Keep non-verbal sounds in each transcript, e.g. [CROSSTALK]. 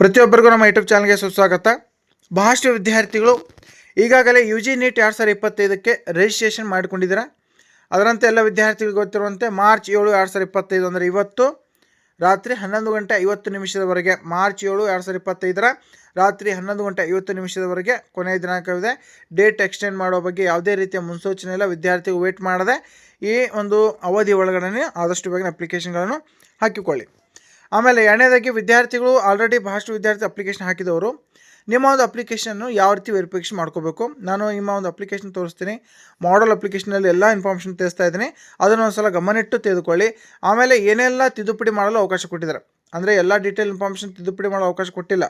ಪ್ರತಿಯೊಬ್ಬರಿಗೂ ನಮ್ಮ ಯೂಟ್ಯೂಬ್ ಚಾನಲ್ಗೆ ಸುಸ್ವಾಗತ. ಬಹಳಷ್ಟು ವಿದ್ಯಾರ್ಥಿಗಳು ಈಗಾಗಲೇ ಯು ಜಿ ನೀಟ್ ಎರಡು ಸಾವಿರದ ಇಪ್ಪತ್ತೈದಕ್ಕೆ ರಿಜಿಸ್ಟ್ರೇಷನ್ ಮಾಡಿಕೊಂಡಿದ್ದೀರಾ? ಅದರಂತೆ ಎಲ್ಲ ವಿದ್ಯಾರ್ಥಿಗಳಿಗೆ ಗೊತ್ತಿರುವಂತೆ ಮಾರ್ಚ್ ಏಳು ಎರಡು ಸಾವಿರದ ಇಪ್ಪತ್ತೈದು ಅಂದರೆ ಇವತ್ತು, ರಾತ್ರಿ ಹನ್ನೊಂದು ಗಂಟೆ ಐವತ್ತು ನಿಮಿಷದವರೆಗೆ ಮಾರ್ಚ್ ಏಳು ಎರಡು ಸಾವಿರದ ಇಪ್ಪತ್ತೈದರ ರಾತ್ರಿ ಹನ್ನೊಂದು ಗಂಟೆ ಐವತ್ತು ನಿಮಿಷದವರೆಗೆ ಕೊನೆಯ ದಿನಾಂಕವಿದೆ. ಡೇಟ್ ಎಕ್ಸ್ಟೆಂಡ್ ಮಾಡೋ ಬಗ್ಗೆ ಯಾವುದೇ ರೀತಿಯ ಮುನ್ಸೂಚನೆ ಇಲ್ಲ. ವಿದ್ಯಾರ್ಥಿಗಳು ವೇಟ್ ಮಾಡದೆ ಈ ಒಂದು ಅವಧಿ ಒಳಗಡೆ ಆದಷ್ಟು ಬೇಗನೆ ಅಪ್ಲಿಕೇಶನ್ಗಳನ್ನು ಹಾಕಿಕೊಳ್ಳಿ. ಆಮೇಲೆ ಎರಡನೇದಾಗಿ ವಿದ್ಯಾರ್ಥಿಗಳು ಆಲ್ರೆಡಿ ಬಹಳಷ್ಟು ವಿದ್ಯಾರ್ಥಿ ಅಪ್ಲಿಕೇಶನ್ ಹಾಕಿದವರು. ನಿಮ್ಮ ಒಂದು ಅಪ್ಲಿಕೇಶನ್ನು ಯಾವ ರೀತಿ ವೆರಿಫಿಕೇಶನ್ ಮಾಡ್ಕೋಬೇಕು? ನಾನು ನಿಮ್ಮ ಒಂದು ಅಪ್ಲಿಕೇಶನ್ ತೋರಿಸ್ತೀನಿ. ಮಾಡಲ್ ಅಪ್ಲಿಕೇಶನಲ್ಲಿ ಎಲ್ಲ ಇನ್ಫಾರ್ಮೇಷನ್ ತಿಳಿಸ್ತಾ ಇದ್ದೀನಿ. ಅದನ್ನು ಒಂದು ಸಲ ಗಮನಿಟ್ಟು ತೆಗೆದುಕೊಳ್ಳಿ. ಆಮೇಲೆ ಏನೆಲ್ಲ ತಿದ್ದುಪಡಿ ಮಾಡಲು ಅವಕಾಶ ಕೊಟ್ಟಿದ್ದಾರೆ? ಅಂದರೆ ಎಲ್ಲ ಡೀಟೇಲ್ ಇನ್ಫಾರ್ಮೇಷನ್ ತಿದ್ದುಪಡಿ ಮಾಡಲು ಅವಕಾಶ ಕೊಟ್ಟಿಲ್ಲ.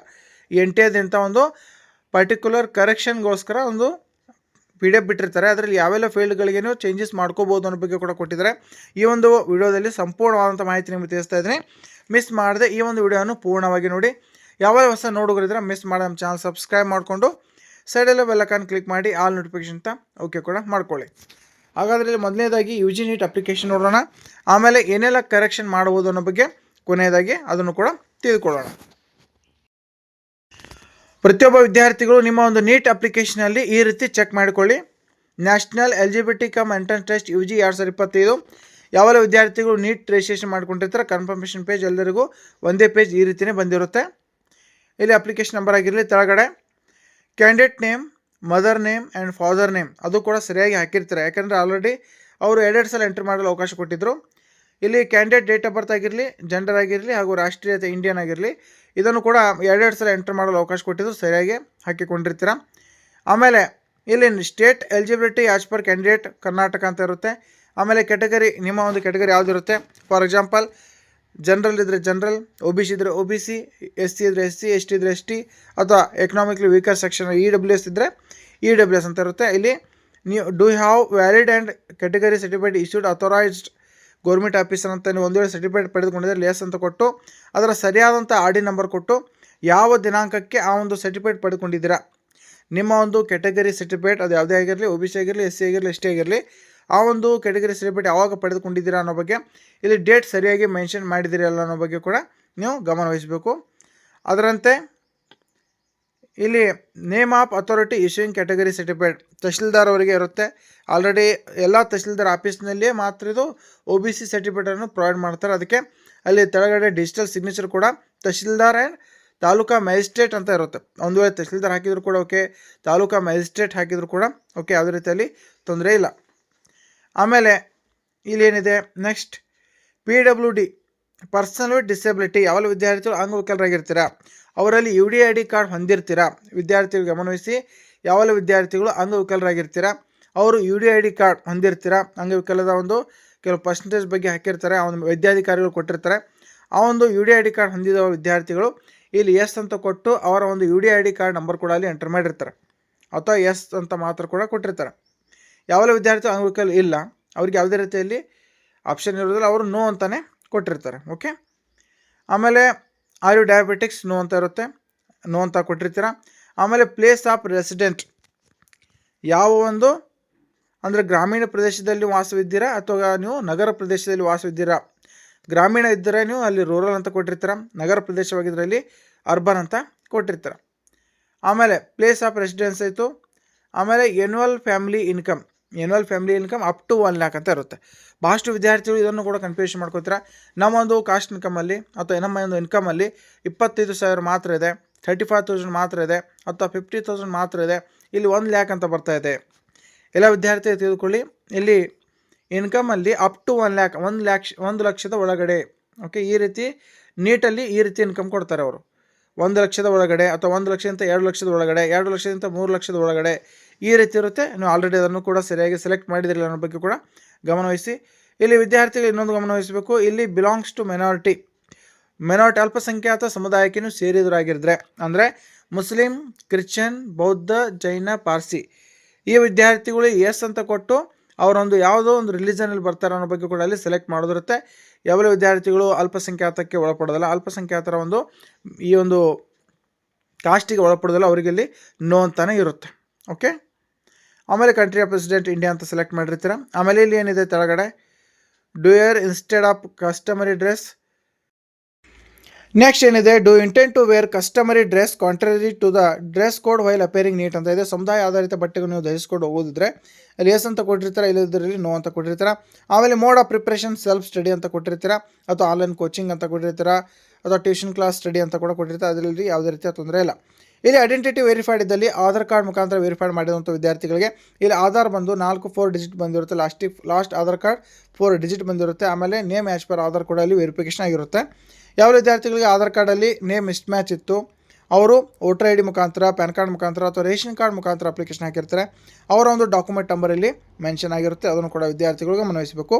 ಎಂಟೇದಂಥ ಒಂದು ಪರ್ಟಿಕ್ಯುಲರ್ ಕರೆಕ್ಷನ್ಗೋಸ್ಕರ ಒಂದು ಪಿ ಡಿ ಎಫ್ ಬಿಟ್ಟಿರ್ತಾರೆ. ಅದರಲ್ಲಿ ಯಾವೆಲ್ಲ ಫೀಲ್ಡ್ಗಳಿಗೆ ನೀವು ಚೇಂಜಸ್ ಮಾಡ್ಕೋಬೋದು ಅನ್ನೋ ಬಗ್ಗೆ ಕೂಡ ಕೊಟ್ಟಿದ್ದಾರೆ. ಈ ಒಂದು ವಿಡಿಯೋದಲ್ಲಿ ಸಂಪೂರ್ಣವಾದಂಥ ಮಾಹಿತಿ ನಿಮಗೆ ತಿಳಿಸ್ತಾ ಇದ್ದೀನಿ. ಮಿಸ್ ಮಾಡದೆ ಈ ಒಂದು ವಿಡಿಯೋವನ್ನು ಪೂರ್ಣವಾಗಿ ನೋಡಿ. ಯಾವ ಹೊಸ ನೋಡುಗರಿದ್ರೆ ಮಿಸ್ ಮಾಡಿ ನಮ್ಮ ಚಾನಲ್ ಸಬ್ಸ್ಕ್ರೈಬ್ ಮಾಡಿಕೊಂಡು ಸೈಡಲ್ಲೇ ಬೆಲ್ಲಕಾನ್ ಕ್ಲಿಕ್ ಮಾಡಿ ಆಲ್ ನೋಟಿಫಿಕೇಶನ್ ಅಂತ ಓಕೆ ಕೂಡ ಮಾಡ್ಕೊಳ್ಳಿ. ಹಾಗಾದರೆ ಇಲ್ಲಿ ಮೊದಲನೇದಾಗಿ ಯು ಜಿ ನೀಟ್ ಅಪ್ಲಿಕೇಶನ್ ನೋಡೋಣ. ಆಮೇಲೆ ಏನೆಲ್ಲ ಕರೆಕ್ಷನ್ ಮಾಡ್ಬೋದು ಅನ್ನೋ ಬಗ್ಗೆ ಕೊನೆಯದಾಗಿ ಅದನ್ನು ಕೂಡ ತಿಳಿದುಕೊಳ್ಳೋಣ. ಪ್ರತಿಯೊಬ್ಬ ವಿದ್ಯಾರ್ಥಿಗಳು ನಿಮ್ಮ ಒಂದು ನೀಟ್ ಅಪ್ಲಿಕೇಶನಲ್ಲಿ ಈ ರೀತಿ ಚೆಕ್ ಮಾಡಿಕೊಳ್ಳಿ. National L G cum entrance test U G ಎರಡು ಸಾವಿರದ ಇಪ್ಪತ್ತೈದು. ಯಾವೆಲ್ಲ ವಿದ್ಯಾರ್ಥಿಗಳು ನೀಟ್ ರಿಜಿಸ್ಟ್ರೇಷನ್ ಮಾಡ್ಕೊಂಡಿರ್ತಾರೆ ಕನ್ಫರ್ಮೇಷನ್ ಪೇಜ್ ಎಲ್ಲರಿಗೂ ಒಂದೇ ಪೇಜ್ ಈ ರೀತಿಯೇ ಬಂದಿರುತ್ತೆ. ಇಲ್ಲಿ ಅಪ್ಲಿಕೇಶನ್ ನಂಬರ್ ಆಗಿರಲಿ ತೆಳಗಡೆ candidate name mother name and father name ಅದು ಕೂಡ ಸರಿಯಾಗಿ ಹಾಕಿರ್ತಾರೆ. ಯಾಕೆಂದರೆ ಆಲ್ರೆಡಿ ಅವರು ಎರಡೆರಡು ಸಲ ಎಂಟ್ರಿ ಮಾಡಲು ಅವಕಾಶ ಕೊಟ್ಟಿದ್ದರು ಇಲ್ಲಿ ಕ್ಯಾಂಡಿಡೇಟ್ ಡೇಟ್ ಆಫ್ ಬರ್ತ್ ಆಗಿರಲಿ ಜೆಂಡರ್ ಆಗಿರಲಿ ಹಾಗೂ ರಾಷ್ಟ್ರೀಯತೆ ಇಂಡಿಯನ್ ಆಗಿರಲಿ ಇದನ್ನು ಕೂಡ ಎರಡೆರಡು ಸಲ ಎಂಟ್ರ್ ಮಾಡಲು ಅವಕಾಶ ಕೊಟ್ಟಿದ್ದರು ಸರಿಯಾಗಿ ಹಾಕಿಕೊಂಡಿರ್ತೀರ. ಆಮೇಲೆ ಇಲ್ಲಿ state eligibility as per candidate Karnataka ಅಂತ ಇರುತ್ತೆ. ಆಮೇಲೆ ಕೆಟಗರಿ ನಿಮ್ಮ ಒಂದು ಕೆಟಗರಿ ಯಾವುದಿರುತ್ತೆ ಫಾರ್ ಎಕ್ಸಾಂಪಲ್ ಜನರಲ್ ಇದ್ದರೆ ಜನರಲ್ ಒ ಬಿ ಸಿ ಇದ್ದರೆ O B C S C ಇದ್ದರೆ ಎಸ್ ಸಿ ಎಸ್ ಟಿ ಇದ್ದರೆ ಎಸ್ ಟಿ ಅಥವಾ economically weaker section E W S ಇದ್ದರೆ ಇ ಡಬ್ಲ್ಯೂ ಎಸ್ ಅಂತ ಇರುತ್ತೆ. ಇಲ್ಲಿ ನೀವು do have valid and category certificate issued authorised government officer ಅಂತ ನೀವು ಒಂದು ವೇಳೆ ಸರ್ಟಿಫಿಕೇಟ್ ಪಡೆದುಕೊಂಡಿದ್ದರೆ ಲೇಸ್ ಅಂತ ಕೊಟ್ಟು, ಅದರ ಸರಿಯಾದಂಥ ಆರ್ ಡಿ ನಂಬರ್ ಕೊಟ್ಟು ಯಾವ ದಿನಾಂಕಕ್ಕೆ ಆ ಒಂದು ಸರ್ಟಿಫಿಕೇಟ್ ಪಡೆದುಕೊಂಡಿದ್ದೀರಾ? ನಿಮ್ಮ ಒಂದು ಕೆಟಗರಿ ಸರ್ಟಿಫಿಕೇಟ್ ಅದು ಯಾವುದೇ ಆಗಿರಲಿ ಒ ಬಿ ಸಿ ಆಗಿರಲಿ ಎಸ್ ಸಿ ಆಗಿರಲಿ ಎಸ್ ಟಿ ಆಗಿರಲಿ ಆ ಒಂದು ಕೆಟಗರಿ ಸೆಲೆಬ್ರಿಟಿ ಯಾವಾಗ ಪಡೆದುಕೊಂಡಿದ್ದೀರಾ ಅನ್ನೋ ಬಗ್ಗೆ ಇಲ್ಲಿ ಡೇಟ್ ಸರಿಯಾಗಿ ಮೆನ್ಷನ್ ಮಾಡಿದ್ದೀರಲ್ಲ ಅನ್ನೋ ಬಗ್ಗೆ ಕೂಡ ನೀವು ಗಮನವಹಿಸಬೇಕು ಅದರಂತೆ ಇಲ್ಲಿ name of authority issuing category certificate tahsildar ಅವರಿಗೆ ಇರುತ್ತೆ. ಆಲ್ರೆಡಿ ಎಲ್ಲ ತಹಶೀಲ್ದಾರ್ ಆಫೀಸ್ನಲ್ಲಿಯೇ ಮಾತ್ರ ಇದು ಒ ಬಿ ಸಿ ಸರ್ಟಿಫಿಕೇಟನ್ನು ಪ್ರೊವೈಡ್ ಮಾಡ್ತಾರೆ. ಅದಕ್ಕೆ ಅಲ್ಲಿ ತೆಳಗಡೆ ಡಿಜಿಟಲ್ ಸಿಗ್ನೇಚರ್ ಕೂಡ ತಹಶೀಲ್ದಾರ್ ಆ್ಯಂಡ್ ತಾಲೂಕಾ ಮ್ಯಾಜಿಸ್ಟ್ರೇಟ್ ಅಂತ ಇರುತ್ತೆ. ಒಂದು ವೇಳೆ ತಹಶೀಲ್ದಾರ್ ಹಾಕಿದ್ರು ಕೂಡ ಓಕೆ ತಾಲೂಕಾ ಮ್ಯಾಜಿಸ್ಟ್ರೇಟ್ ಹಾಕಿದ್ರು ಕೂಡ ಓಕೆ ಯಾವುದೇ ರೀತಿಯಲ್ಲಿ ತೊಂದರೆ ಇಲ್ಲ. ಆಮೇಲೆ ಇಲ್ಲೇನಿದೆ? Next P W D personal with disability ಯಾವೆಲ್ಲ ವಿದ್ಯಾರ್ಥಿಗಳು ಅಂಗವಿಕಲರಾಗಿರ್ತೀರ ಅವರಲ್ಲಿ U D I D card ಹೊಂದಿರ್ತೀರ? ವಿದ್ಯಾರ್ಥಿಗಳು ಗಮನವಹಿಸಿ ಯಾವೆಲ್ಲ ವಿದ್ಯಾರ್ಥಿಗಳು ಅಂಗವಿಕಲರಾಗಿರ್ತೀರ ಅವರು U D I D card ಹೊಂದಿರ್ತೀರ? ಅಂಗವಿಕಲದ ಒಂದು ಕೆಲವು ಪರ್ಸೆಂಟೇಜ್ ಬಗ್ಗೆ ಹಾಕಿರ್ತಾರೆ. ಆ ಒಂದು ವೈದ್ಯಾಧಿಕಾರಿಗಳು ಕೊಟ್ಟಿರ್ತಾರೆ. ಆ ಒಂದು U D I D card ಹೊಂದಿದ ವಿದ್ಯಾರ್ಥಿಗಳು ಇಲ್ಲಿ ಎಸ್ ಅಂತ ಕೊಟ್ಟು ಅವರ ಒಂದು U D I D card number ಕೂಡ ಅಲ್ಲಿ ಎಂಟರ್ ಮಾಡಿರ್ತಾರೆ. ಅಥವಾ ಎಸ್ ಅಂತ ಮಾತ್ರ ಕೂಡ ಕೊಟ್ಟಿರ್ತಾರೆ. ಯಾವೆಲ್ಲ ವಿದ್ಯಾರ್ಥಿ ಅನುಕೂಲ ಇಲ್ಲ. ಅವ್ರಿಗೆ ಯಾವುದೇ ರೀತಿಯಲ್ಲಿ ಆಪ್ಷನ್ ಇರೋದಿಲ್ಲ. ಅವರು ನೋ ಅಂತಲೇ ಕೊಟ್ಟಿರ್ತಾರೆ. ಓಕೆ ಆಮೇಲೆ ಆರ್ ಯು ಡಯಾಬಿಟಿಕ್ಸ್ ನೋ ಅಂತ ಇರುತ್ತೆ. ನೋ ಅಂತ ಕೊಟ್ಟಿರ್ತೀರ? ಆಮೇಲೆ ಪ್ಲೇಸ್ ಆಫ್ ರೆಸಿಡೆಂಟ್ ಯಾವ ಒಂದು, ಅಂದರೆ ಗ್ರಾಮೀಣ ಪ್ರದೇಶದಲ್ಲಿ ವಾಸವಿದ್ದೀರಾ? ಅಥವಾ ನೀವು ನಗರ ಪ್ರದೇಶದಲ್ಲಿ ವಾಸವಿದ್ದೀರಾ? ಗ್ರಾಮೀಣ ಇದ್ದರೆ ನೀವು ಅಲ್ಲಿ ರೂರಲ್ ಅಂತ ಕೊಟ್ಟಿರ್ತೀರ? ನಗರ ಪ್ರದೇಶವಾಗಿದ್ದರೆ ಅಲ್ಲಿ ಅರ್ಬನ್ ಅಂತ ಕೊಟ್ಟಿರ್ತೀರ? ಆಮೇಲೆ ಪ್ಲೇಸ್ ಆಫ್ ರೆಸಿಡೆನ್ಸ್ ಆಯಿತು. ಆಮೇಲೆ annual family income annual family income up to one lakh ಅಂತ ಇರುತ್ತೆ. ಭಾಳಷ್ಟು ವಿದ್ಯಾರ್ಥಿಗಳು ಇದನ್ನು ಕೂಡ ಕನ್ಫ್ಯೂಷನ್ ಮಾಡ್ಕೋತೀರ? ನಮ್ಮ ಒಂದು ಕಾಸ್ಟ್ ಇನ್ಕಮಲ್ಲಿ ಅಥವಾ ನಮ್ಮ ಒಂದು ಇನ್ಕಮಲ್ಲಿ ಇಪ್ಪತ್ತೈದು ಸಾವಿರ ಮಾತ್ರ ಇದೆ ಥರ್ಟಿ ಫೈವ್ ತೌಸಂಡ್ ಮಾತ್ರ ಇದೆ ಅಥವಾ ಫಿಫ್ಟಿ ತೌಸಂಡ್ ಮಾತ್ರ ಇದೆ, ಇಲ್ಲಿ ಒಂದು ಲ್ಯಾಕ್ ಅಂತ ಬರ್ತಾ ಇದೆ. ಎಲ್ಲ ವಿದ್ಯಾರ್ಥಿ ತಿಳಿದುಕೊಳ್ಳಿ, ಇಲ್ಲಿ ಇನ್ಕಮಲ್ಲಿ ಅಪ್ ಟು ಒನ್ ಲ್ಯಾಕ್ ಒಂದು ಲ್ಯಾಕ್ ಒಂದು ಲಕ್ಷದ ಒಳಗಡೆ ಓಕೆ ಈ ರೀತಿ ನೀಟಲ್ಲಿ ಈ ರೀತಿ ಇನ್ಕಮ್ ಕೊಡ್ತಾರೆ ಅವರು. ಒಂದು ಲಕ್ಷದ ಒಳಗಡೆ ಅಥವಾ ಒಂದು ಲಕ್ಷದಿಂದ ಎರಡು ಲಕ್ಷದ ಒಳಗಡೆ, ಎರಡು ಲಕ್ಷದಿಂದ ಮೂರು ಲಕ್ಷದ ಒಳಗಡೆ ಈ ರೀತಿ ಇರುತ್ತೆ. ನೀವು ಆಲ್ರೆಡಿ ಅದನ್ನು ಕೂಡ ಸರಿಯಾಗಿ ಸೆಲೆಕ್ಟ್ ಮಾಡಿದಿರಲಿಲ್ಲ ಅನ್ನೋ ಬಗ್ಗೆ ಕೂಡ ಗಮನವಹಿಸಿ ಇಲ್ಲಿ ವಿದ್ಯಾರ್ಥಿಗಳು ಇನ್ನೊಂದು ಗಮನವಹಿಸಬೇಕು ಇಲ್ಲಿ ಬಿಲಾಂಗ್ಸ್ ಟು ಮೆನಾರಿಟಿ ಮೆನಾರಿಟಿ ಅಲ್ಪಸಂಖ್ಯಾತ ಸಮುದಾಯಕ್ಕೂ ಸೇರಿದರಾಗಿದ್ದರೆ ಅಂದರೆ ಮುಸ್ಲಿಂ, ಕ್ರಿಶ್ಚಿಯನ್, ಬೌದ್ಧ, ಜೈನ, ಪಾರ್ಸಿ ಈ ವಿದ್ಯಾರ್ಥಿಗಳು ಎಸ್ ಅಂತ ಕೊಟ್ಟು ಅವರೊಂದು ಯಾವುದೋ ಒಂದು ರಿಲಿಜನಲ್ಲಿ ಬರ್ತಾರೆ ಅನ್ನೋ ಬಗ್ಗೆ ಕೂಡ ಅಲ್ಲಿ ಸೆಲೆಕ್ಟ್ ಮಾಡೋದಿರುತ್ತೆ. ಯಾವೆಲ್ಲ ವಿದ್ಯಾರ್ಥಿಗಳು ಅಲ್ಪಸಂಖ್ಯಾತಕ್ಕೆ ಒಳಪಡೋದಲ್ಲ. ಅಲ್ಪಸಂಖ್ಯಾತರ ಒಂದು, ಈ ಒಂದು ಕಾಸ್ಟಿಗೆ ಒಳಪಡೋದಿಲ್ಲ, ಅವರಿಗೆ ಇಲ್ಲಿ ನೋ ಅಂತಾನೆ ಇರುತ್ತೆ. ಓಕೆ ಆಮೇಲೆ ಕಂಟ್ರಿ ಆಫ್ ಪ್ರೆಸಿಡೆಂಟ್ ಇಂಡಿಯಾ ಅಂತ ಸೆಲೆಕ್ಟ್ ಮಾಡಿರ್ತೀರ. ಆಮೇಲೆ ಇಲ್ಲಿ ಏನಿದೆ ತೆಳಗಡೆ? Do you instead of customary dress next ಏನಿದೆ? Do intend to wear customary dress contrary to the dress code while appearing NEET ಅಂತ. ಇದೆ, ಸಮುದಾಯ ಆಧಾರಿತ ಬಟ್ಟೆಗಳು ನೀವು ಧರಿಸ್ಕೊಂಡು ಹೋಗೋದಿದ್ರೆ ಅಲ್ಲಿ ಎಸ್ ಅಂತ ಕೊಟ್ಟಿರ್ತಾರೆ ಇಲ್ಲದ್ರಲ್ಲಿ ನೋ ಅಂತ ಕೊಟ್ಟಿರ್ತಾರೆ, ಆಮೇಲೆ mode of preparation self study ಅಂತ ಕೊಟ್ಟಿರ್ತೀರಾ, ಅಥವಾ ಆನ್ಲೈನ್ ಕೋಚಿಂಗ್ ಅಂತ ಕೊಟ್ಟಿರ್ತೀರಾ, ಅಥವಾ ಟ್ಯೂಷನ್ ಕ್ಲಾಸ್ ಸ್ಟಡಿ ಅಂತ ಕೂಡ ಕೊಟ್ಟಿರ್ತಾರೆ, ಅದರಲ್ಲಿ ಯಾವುದೇ ರೀತಿಯ ತೊಂದರೆ ಇಲ್ಲ. ಇಲ್ಲಿ ಐಡೆಂಟಿಟಿ ವೆರಿಫೈಡ್ ಇದ್ದಲ್ಲಿ ಆಧಾರ್ ಕಾರ್ಡ್ ಮುಖಾಂತರ ವೆರಿಫೈಡ್ ಮಾಡಿದಂಥ ವಿದ್ಯಾರ್ಥಿಗಳಿಗೆ ಇಲ್ಲಿ ಆಧಾರ್ ಬಂದು ನಾಲ್ಕು ಫೋರ್ ಡಿಜಿಟ್ ಬಂದಿರುತ್ತೆ. ಲಾಸ್ಟಿಗೆ last Aadhaar card four digit ಬಂದಿರುತ್ತೆ. ಆಮೇಲೆ ನೇಮ್ ಆ್ಯಸ್ ಪರ್ ಆಧಾರ್ ಕೂಡ ಅಲ್ಲಿ ವೆರಿಫಿಕೇಷನ್ ಆಗಿರುತ್ತೆ. ಯಾವ ವಿದ್ಯಾರ್ಥಿಗಳಿಗೆ ಆಧಾರ್ ಕಾರ್ಡಲ್ಲಿ ನೇಮ್ ಮಿಸ್ ಮ್ಯಾಚ್ ಇತ್ತು. ಅವರು ವೋಟರ್ ಐ ಡಿ ಮುಖಾಂತರ, ಪ್ಯಾನ್ ಕಾರ್ಡ್ ಮುಖಾಂತರ ಅಥವಾ ರೇಷನ್ ಕಾರ್ಡ್ ಮುಖಾಂತರ ಅಪ್ಲಿಕೇಶನ್ ಹಾಕಿರ್ತಾರೆ. ಅವರ ಒಂದು ಡಾಕ್ಯುಮೆಂಟ್ ನಂಬರಲ್ಲಿ ಮೆನ್ಷನ್ ಆಗಿರುತ್ತೆ. ಅದನ್ನು ಕೂಡ ವಿದ್ಯಾರ್ಥಿಗಳಿಗೆ ಮನವಹಿಸಬೇಕು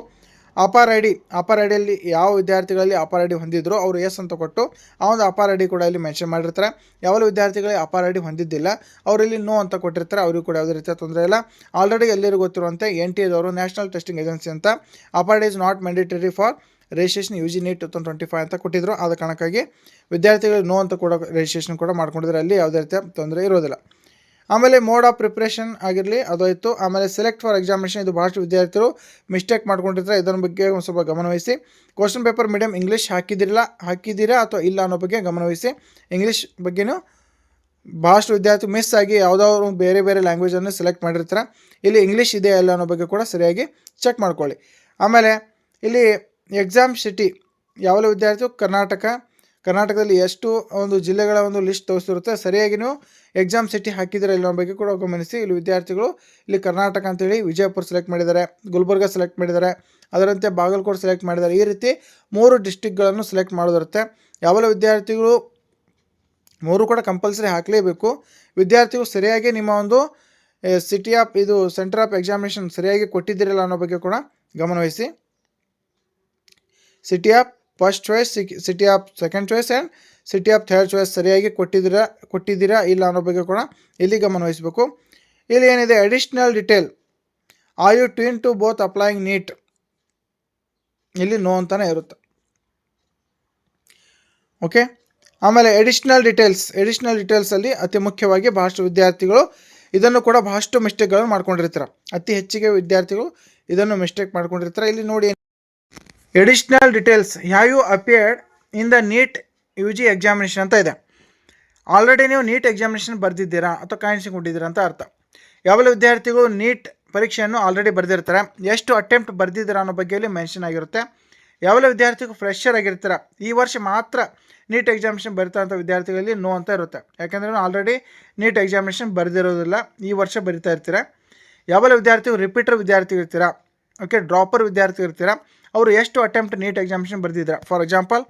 Apaar I D Apaar I ಡಿಯಲ್ಲಿ ಯಾವ ವಿದ್ಯಾರ್ಥಿಗಳಲ್ಲಿ ಅಪಾರ್ ಐ ಡಿ ಹೊಂದಿದ್ರು ಅವರು ಎಸ್ ಅಂತ ಕೊಟ್ಟು ಆ ಒಂದು ಅಪಾರ್ ಐ ಡಿ ಕೂಡ ಇಲ್ಲಿ ಮೆನ್ಷನ್ ಮಾಡಿರ್ತಾರೆ. ಯಾವ ವಿದ್ಯಾರ್ಥಿಗಳಿಗೆ ಅಪಾರ್ ಐ ಡಿ ಹೊಂದಿದ್ದಿಲ್ಲ. ಅವರಲ್ಲಿ ನೋ ಅಂತ ಕೊಟ್ಟಿರ್ತಾರೆ. ಅವರಿಗೂ ಕೂಡ ಯಾವುದೇ ರೀತಿಯ ತೊಂದರೆ ಇಲ್ಲ. ಆಲ್ರೆಡಿ ಎಲ್ಲರಿಗೂ ಗೊತ್ತಿರುವಂತೆ ಎನ್ ಟಿ ಎದವರು ನ್ಯಾಷನಲ್ ಟೆಸ್ಟಿಂಗ್ ಏಜೆನ್ಸಿ ಅಂತ. APAAR is not mandatory for registration U G NEET two thousand twenty five ಅಂತ ಕೊಟ್ಟಿದ್ರು. ಆದ ಕಾರಣಕ್ಕಾಗಿ ವಿದ್ಯಾರ್ಥಿಗಳು ನೋ ಅಂತ ಕೂಡ ರಿಜಿಸ್ಟ್ರೇಷನ್ ಕೂಡ ಮಾಡ್ಕೊಂಡಿದ್ದಾರೆ. ಅಲ್ಲಿ ಯಾವುದೇ ರೀತಿಯ ತೊಂದರೆ ಇರೋದಿಲ್ಲ. ಆಮೇಲೆ ಮೋಡ್ ಆಫ್ ಪ್ರಿಪ್ರೇಷನ್ ಆಗಿರಲಿ ಅದಾಯಿತು ಆಮೇಲೆ ಸೆಲೆಕ್ಟ್ ಫಾರ್ ಎಕ್ಸಾಮಿನೇಷನ್ ಇದು ಭಾಳಷ್ಟು ವಿದ್ಯಾರ್ಥಿಗಳು ಮಿಸ್ಟೇಕ್ ಮಾಡ್ಕೊಂಡಿರ್ತಾರೆ. ಇದರ ಬಗ್ಗೆ ಒಂದು ಸ್ವಲ್ಪ ಗಮನವಹಿಸಿ ಕ್ವಶನ್ ಪೇಪರ್ ಮೀಡಿಯಮ್ ಇಂಗ್ಲೀಷ್ ಹಾಕಿದಿರಲ್ಲ ಹಾಕಿದ್ದೀರಾ ಅಥವಾ ಇಲ್ಲ ಅನ್ನೋ ಬಗ್ಗೆ ಗಮನವಹಿಸಿ ಇಂಗ್ಲೀಷ್ ಬಗ್ಗೆನೂ ಭಾಳಷ್ಟು ವಿದ್ಯಾರ್ಥಿ ಮಿಸ್ ಆಗಿ ಯಾವುದಾದ್ರು ಬೇರೆ ಬೇರೆ ಲ್ಯಾಂಗ್ವೇಜನ್ನು ಸೆಲೆಕ್ಟ್ ಮಾಡಿರ್ತಾರೆ. ಇಲ್ಲಿ ಇಂಗ್ಲೀಷ್ ಇದೆ ಅಲ್ಲ ಅನ್ನೋ ಬಗ್ಗೆ ಕೂಡ ಸರಿಯಾಗಿ ಚೆಕ್ ಮಾಡ್ಕೊಳ್ಳಿ. ಆಮೇಲೆ ಇಲ್ಲಿ ಎಕ್ಸಾಮ್ ಸಿಟಿ ಯಾವೆಲ್ಲ ವಿದ್ಯಾರ್ಥಿಗಳು ಕರ್ನಾಟಕ. ಕರ್ನಾಟಕದಲ್ಲಿ ಎಷ್ಟು ಒಂದು ಜಿಲ್ಲೆಗಳ ಒಂದು ಲಿಸ್ಟ್ ತೋರಿಸಿರುತ್ತೆ ಸರಿಯಾಗಿ ನೀವು ಎಕ್ಸಾಮ್ ಸಿಟಿ ಹಾಕಿದ್ರೆ ಅನ್ನೋ ಬಗ್ಗೆ ಕೂಡ ಗಮನಿಸಿ. ಇಲ್ಲಿ ವಿದ್ಯಾರ್ಥಿಗಳು ಇಲ್ಲಿ ಕರ್ನಾಟಕ ಅಂತೇಳಿ ವಿಜಯಪುರ ಸೆಲೆಕ್ಟ್ ಮಾಡಿದ್ದಾರೆ, ಗುಲ್ಬರ್ಗ ಸೆಲೆಕ್ಟ್ ಮಾಡಿದ್ದಾರೆ, ಅದರಂತೆ ಬಾಗಲಕೋಟೆ ಸೆಲೆಕ್ಟ್ ಮಾಡಿದ್ದಾರೆ. ಈ ರೀತಿ ಮೂರು ಡಿಸ್ಟಿಕ್ಗಳನ್ನು ಸೆಲೆಕ್ಟ್ ಮಾಡೋದಿರುತ್ತೆ. ಯಾವೆಲ್ಲ ವಿದ್ಯಾರ್ಥಿಗಳು ಮೂರು ಕೂಡ ಕಂಪಲ್ಸರಿ ಹಾಕಲೇಬೇಕು. ವಿದ್ಯಾರ್ಥಿಗಳು ಸರಿಯಾಗಿ ನಿಮ್ಮ ಒಂದು ಸಿಟಿ ಆಫ್ ಇದು ಸೆಂಟರ್ ಆಫ್ ಎಕ್ಸಾಮಿನೇಷನ್ ಸರಿಯಾಗಿ ಕೊಟ್ಟಿದ್ದೀರಲ್ಲ ಅನ್ನೋ ಬಗ್ಗೆ ಕೂಡ ಗಮನವಹಿಸಿ city of first choice city of second choice and city of third choice ಸರಿಯಾಗಿ ಕೊಟ್ಟಿದ್ದೀರಾ ಕೊಟ್ಟಿದ್ದೀರಾ ಇಲ್ಲ ಅನ್ನೋ ಬಗ್ಗೆ ಕೂಡ ಇಲ್ಲಿ ಗಮನವಹಿಸಬೇಕು ಇಲ್ಲಿ ಏನಿದೆ? Additional detail are you twin to both applying NEET ಇಲ್ಲಿ ನೋ ಅಂತಲೇ ಇರುತ್ತೆ. ಓಕೆ ಆಮೇಲೆ ಎಡಿಷ್ನಲ್ ಡಿಟೇಲ್ಸ್ ಎಡಿಷ್ನಲ್ ಡೀಟೇಲ್ಸಲ್ಲಿ ಅತಿ ಮುಖ್ಯವಾಗಿ ಬಹಳಷ್ಟು ವಿದ್ಯಾರ್ಥಿಗಳು ಇದನ್ನು ಕೂಡ ಬಹಳಷ್ಟು ಮಿಸ್ಟೇಕ್ಗಳನ್ನು ಮಾಡ್ಕೊಂಡಿರ್ತಾರೆ. ಅತಿ ಹೆಚ್ಚಿಗೆ ವಿದ್ಯಾರ್ಥಿಗಳು ಇದನ್ನು ಮಿಸ್ಟೇಕ್ ಮಾಡ್ಕೊಂಡಿರ್ತಾರೆ. ಇಲ್ಲಿ ನೋಡಿ additional details have you appeared in the NEET UG G examination ಅಂತ ಇದೆ. ಆಲ್ರೆಡಿ ನೀವು ನೀಟ್ ಎಕ್ಸಾಮಿನೇಷನ್ ಬರೆದಿದ್ದೀರಾ ಅಥವಾ ಕಾಣಿಸಿಕೊಂಡಿದ್ದೀರಾ ಅಂತ ಅರ್ಥ. ಯಾವೆಲ್ಲ ವಿದ್ಯಾರ್ಥಿಗಳು ನೀಟ್ ಪರೀಕ್ಷೆಯನ್ನು ಆಲ್ರೆಡಿ ಬರೆದಿರ್ತಾರೆ, ಎಷ್ಟು ಅಟೆಂಪ್ಟ್ ಬರೆದಿದ್ದೀರಾ ಅನ್ನೋ ಬಗ್ಗೆಯಲ್ಲಿ ಮೆನ್ಷನ್ ಆಗಿರುತ್ತೆ. ಯಾವೆಲ್ಲ ವಿದ್ಯಾರ್ಥಿಗಳು ಫ್ರೆಶರ್ ಆಗಿರ್ತೀರ, ಈ ವರ್ಷ ಮಾತ್ರ ನೀಟ್ ಎಕ್ಸಾಮಿನೇಷನ್ ಬರಿತಾ ಅಂತ ವಿದ್ಯಾರ್ಥಿಗಳಲ್ಲಿ ನೋ ಅಂತ ಇರುತ್ತೆ. ಯಾಕೆಂದರೆ ಆಲ್ರೆಡಿ ನೀಟ್ ಎಕ್ಸಾಮಿನೇಷನ್ ಬರೆದಿರೋದಿಲ್ಲ, ಈ ವರ್ಷ ಬರಿತಾ ಇರ್ತೀರ. ಯಾವೆಲ್ಲ ವಿದ್ಯಾರ್ಥಿಗಳು ರಿಪೀಟರ್ ವಿದ್ಯಾರ್ಥಿ ಇರ್ತೀರಾ ಓಕೆ ಡ್ರಾಪರ್ ವಿದ್ಯಾರ್ಥಿ ಇರ್ತೀರಾ ಅವರು ಎಷ್ಟು ಅಟೆಂಪ್ಟ್ ನೀಟ್ ಎಕ್ಸಾಮಿನೇಷನ್ ಬರೆದಿದ್ದಾರೆ ಫಾರ್ ಎಕ್ಸಾಂಪಲ್